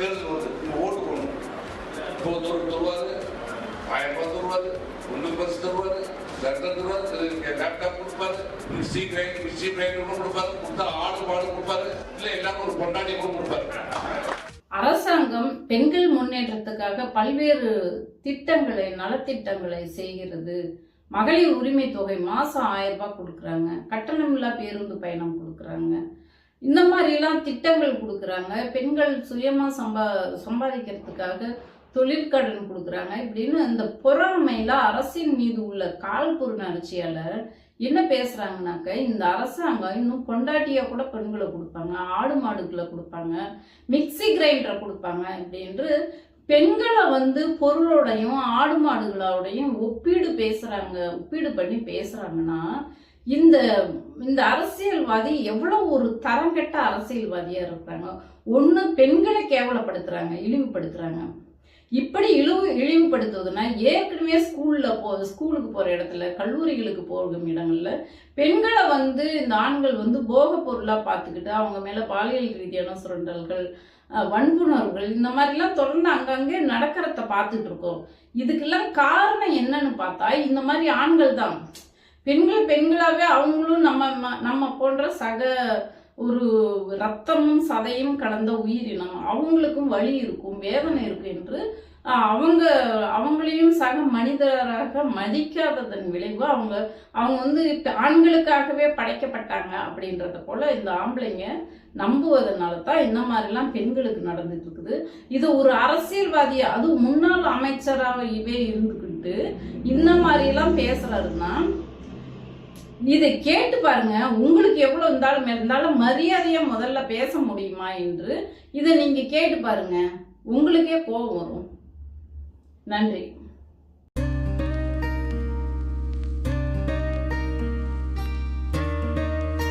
தேர்தல் வருது ஓட்டு போடணும் இப்போ தருவாரு ஆயிரம் ரூபாய் தருவாரு ஒன்று பஸ் தருவாரு லெட்டர் தருவாரு லேப்டாப் கொடுப்பாரு மிக்சி கிரைண்டர் மிக்சி கிரைண்டர் கொடுப்பாரு கொடுத்தா ஆடு பாடு கொடுப்பாரு இல்லை எல்லாமே ஒரு கொண்டாடி கூட கொடுப்பாரு அரசாங்கம் பெண்கள் முன்னேற்றத்துக்காக பல்வேறு திட்டங்களை நலத்திட்டங்களை செய்கிறது. மகளிர் உரிமை தொகை மாசம் ஆயிரம் ரூபாய் கொடுக்குறாங்க. கட்டணமில்லா பேருந்து பயணம் கொடுக்குறாங்க. இந்த மாதிரிலாம் திட்டங்கள் கொடுக்குறாங்க. பெண்கள் சுயமாக சம்பா சம்பாதிக்கிறதுக்காக தொழிற்கடன் கொடுக்குறாங்க. இப்படின்னு இந்த பொறாமையில் அரசின் மீது உள்ள காழ்ப்புணர்ச்சியால என்ன பேசுகிறாங்கனாக்க இந்த அரசாங்கம் இன்னும் கொண்டாட்டியாக கூட பெண்களை கொடுப்பாங்க ஆடு மாடுகளை கொடுப்பாங்க மிக்ஸி கிரைண்டரை கொடுப்பாங்க அப்படின்று பெண்களை வந்து பொருளோடையும் ஆடு மாடுகளோடையும் ஒப்பீடு பேசுகிறாங்க ஒப்பீடு பண்ணி பேசுகிறாங்கன்னா இந்த இந்த அரசியல்வாதி எவ்வளோ ஒரு தரம் கெட்ட அரசியல்வாதியா இருக்கிறாங்க ஒன்று பெண்களை கேவலப்படுத்துறாங்க இழிவுபடுத்துறாங்க. இப்படி இழிவு இழிவுபடுத்துவதுன்னா ஏற்கனவே ஸ்கூலில் போ ஸ்கூலுக்கு போகிற இடத்துல கல்லூரிகளுக்கு போகும் இடங்கள்ல பெண்களை வந்து இந்த ஆண்கள் வந்து போக பொருளாக பார்த்துக்கிட்டு அவங்க மேலே பாலியல் ரீதியான சுரண்டல்கள் வன்புணர்வுகள் இந்த மாதிரிலாம் தொடர்ந்து அங்கங்கே நடக்கிறத பார்த்துட்டு இருக்கோம். இதுக்கெல்லாம் காரணம் என்னன்னு பார்த்தா இந்த மாதிரி ஆண்கள் தான். பெண்கள் பெண்களாகவே அவங்களும் நம்ம நம்ம போன்ற சக ஒரு ரத்தமும் சதையும் கலந்த உயிரினம் அவங்களுக்கும் வலி இருக்கும் வேதனை இருக்கும் என்று அவங்க அவங்களையும் சக மனிதராக மதிக்காததன் விளைவு அவங்க அவங்க வந்து ஆண்களுக்காகவே படைக்கப்பட்டாங்க அப்படின்றத போல இந்த ஆம்பளைங்க நம்புவதனால தான் இந்த மாதிரிலாம் பெண்களுக்கு நடந்துட்டு இருக்குது. இது ஒரு அரசியல்வாதி அதுவும் முன்னாள் அமைச்சராகவே இருந்துக்கிட்டு இந்த மாதிரிலாம் பேசுறாருன்னா இதை கேட்டு பாருங்க உங்களுக்கு எவ்வளோ இருந்தாலும் இருந்தாலும் மரியாதையாக முதல்ல பேச முடியுமா என்று இதை நீங்கள் கேட்டு பாருங்க. உங்களுக்கே கோபம் வரும். நன்றி.